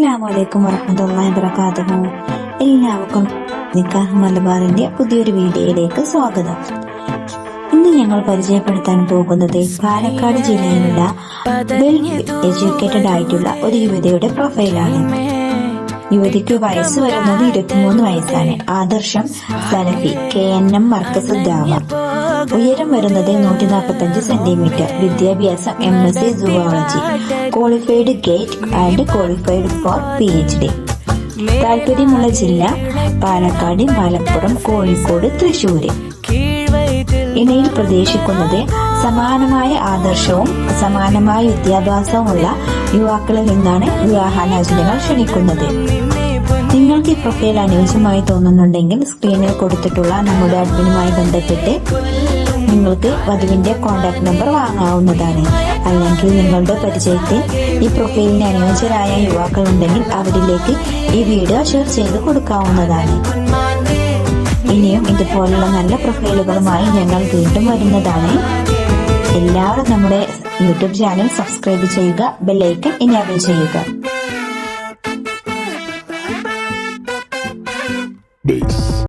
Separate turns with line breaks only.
അസ്സാമലൈക്കും വറഹമത്തല്ലാഹി വബറകാതുഹു. എല്ലാവർക്കും നിക്കാഹ് മലബാറിന്റെ പുതിയൊരു വീഡിയോയിലേക്ക് സ്വാഗതം. ഇന്ന് ഞങ്ങൾ പരിചയപ്പെടുത്താൻ പോകുന്നത് പാലക്കാട് ജില്ലയിലുള്ള വെൽ എഡ്യൂക്കേറ്റഡ് ആയിട്ടുള്ള ഒരു യുവതിയുടെ പ്രൊഫൈലാണ് യുവതിക്ക് വയസ്സ് വരുന്നത് ഇരുപത്തിമൂന്ന് വയസ്സാണ്. ആദർശം സലഫി കെ എൻ എം മർക്കസ് ദാവ ഉയരം വരുന്നത് നൂറ്റി നാൽപ്പത്തി അഞ്ച് സെന്റിമീറ്റർ. വിദ്യാഭ്യാസം M S C zoology qualified GATE and qualified for P H D താല്പര്യമുള്ള ജില്ല പാലക്കാട് മലപ്പുറം കോഴിക്കോട് തൃശൂര് ഇണയിൽ പ്രതീക്ഷിക്കുന്നത് സമാനമായ ആദർശവും സമാനമായ വിദ്യാഭ്യാസവുമുള്ള യുവാക്കളിൽ നിന്നാണ് വിവാഹാലോചനകൾ ക്ഷണിക്കുന്നത്. നിങ്ങൾക്ക് ഈ പ്രൊഫൈൽ അനുയോജ്യമായി തോന്നുന്നുണ്ടെങ്കിൽ സ്ക്രീനിൽ കൊടുത്തിട്ടുള്ള നമ്മുടെ അഡ്മിനുമായി ബന്ധപ്പെട്ട് നിങ്ങൾക്ക് വധുവിന്റെ കോൺടാക്ട് നമ്പർ വാങ്ങാവുന്നതാണ്. അല്ലെങ്കിൽ നിങ്ങളുടെ പരിചയത്തിൽ ഈ പ്രൊഫൈലിന് അനുയോജ്യരായ യുവാക്കൾ ഉണ്ടെങ്കിൽ അവരിലേക്ക് ഈ വീഡിയോ ഷെയർ ചെയ്ത് കൊടുക്കാവുന്നതാണ്. ഇനിയും ഇതുപോലുള്ള നല്ല പ്രൊഫൈലുകളുമായി ഞങ്ങൾ വീണ്ടും വരുന്നതാണ്. എല്ലാവരും നമ്മുടെ യൂട്യൂബ് ചാനൽ സബ്സ്ക്രൈബ് ചെയ്യുക ബെല്ലൈക്കൺ എനേബിൾ ചെയ്യുക.